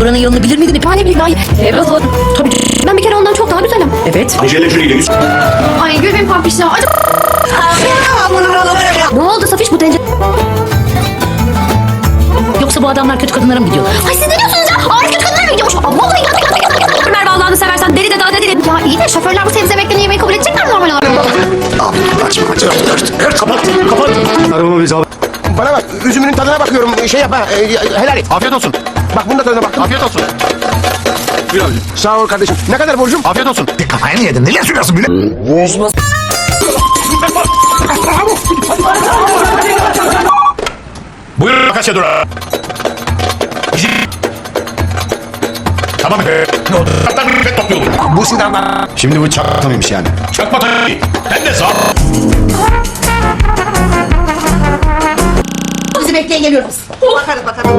Buranın yolunu bilir miydin İpane Bey? Hayır. Evet. Tabii. Ben bir kere ondan çok daha güzelim. Evet. Angelina Jolie ile yüz... Ay gülbin pampişler. Ay, Ne oldu Safiş bu tencere? Yoksa bu adamlar kötü kadınlara mı gidiyor? Ay siz ne diyorsunuz ya? Ay kötü kadınlar mı gidiyormuş? Vallahi ya. Merve Allah'ını seversen deri de daha da deri. Ya iyi de şoförler bu sebze yemeklerini yemeyi kabul edecekler mi normal olarak. Abi açma açma. Ört, ört, kapat kapat. Arabamı biz al. Bana bak üzümünün tadına bakıyorum şey yap ha e, helal et. Afiyet olsun. Bak bunun da tadına bak. Afiyet olsun. Buyur abicim. Sağ ol kardeşim. Ne kadar borcum? Afiyet olsun. Kafaya mı yedin? Neler söylüyorsun bile? Buyur Akasya Durağı. Bizi... Tamam be. Ne oldu? Kaptan rüfet topluyorum. Bu silahlar. Şimdi bu çakma mıymış yani? Çakma tabii. Hem de sağ. Bizi bekleyin geliyoruz. Bakarız bakarız.